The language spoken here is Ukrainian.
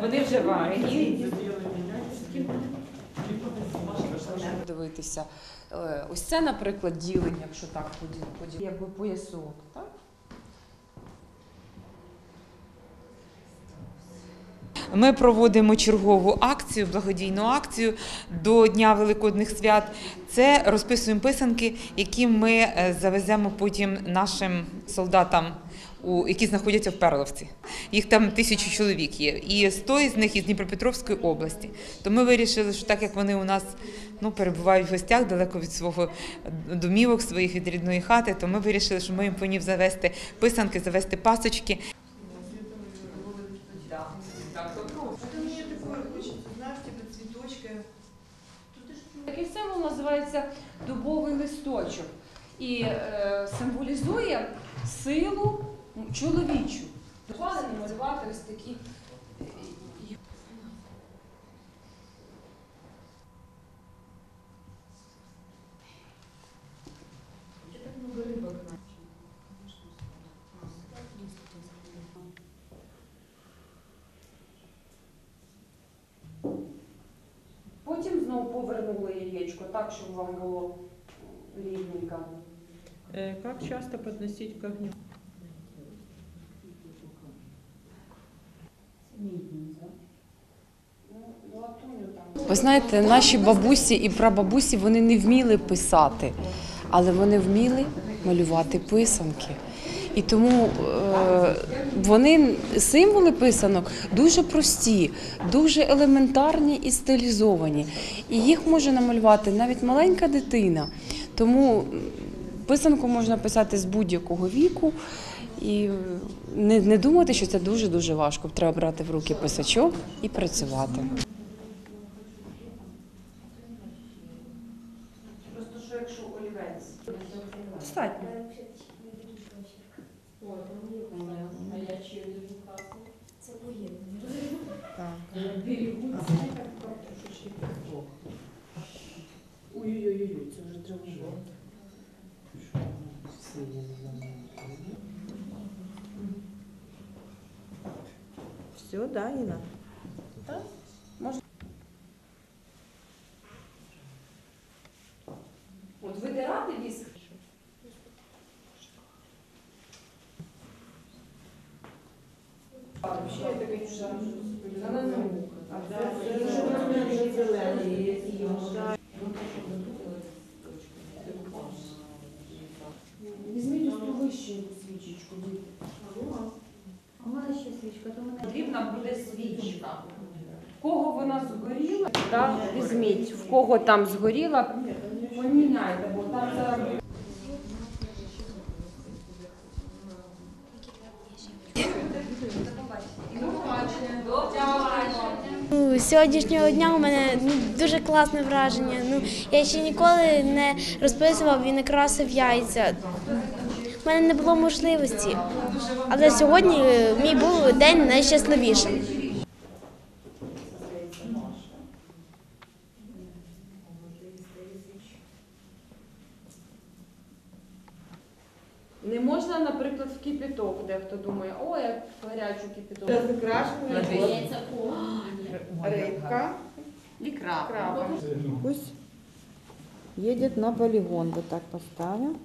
Вони вже варені. Дивитися. Е, Ось це, наприклад, ділення, якщо так поділ, поділ, якби поясок, так? Ми проводимо чергову акцію, благодійну акцію до Дня Великодних свят. Це розписуємо писанки, які ми е, завеземо потім нашим солдатам, які знаходяться в Перловці. Їх там тисячу чоловік є. І 100 із них із Дніпропетровської області. То ми вирішили, що так як вони у нас ну, перебувають в гостях далеко від свого домівок, своїх від рідної хати, то ми вирішили, що ми їм повинні завести писанки, завести пасочки. Это мне такое хочется, знаешь, типа цветочка. Такий символ називається дубовий листочок і е, символізує силу чоловічу. Дозволено малювати ось такі. Знову повернули яєчко так, щоб вам було рівненько. Э, Как часто подносить к огню? Ви знаєте, наші бабусі і прабабусі вони не вміли писати, але вони вміли малювати писанки. І тому е, вони символи писанок дуже прості, дуже елементарні і стилізовані. І їх може намалювати навіть маленька дитина. Тому писанку можна писати з будь-якого віку. І не, не думати, що це дуже дуже важко. Треба брати в руки писачок і працювати. Все, да, Инна? От видирати віск. Вообще, это, конечно, Вона не А це згоріла, так, візьміть. В кого там згоріла, поміняйте, бо там зараз. Ну, сьогоднішнього дня у мене ну, дуже класне враження. Ну, я ще ніколи не розписував і не красив яйця. У мене не було можливості. Але сьогодні е, мій був день найщасливішим. кипяток, дехто думає, о, як гарячу кипіток. Та закрашуємо. Яйця Рибка. І краб. Пусть ну. едет на полигон. Вот так поставим.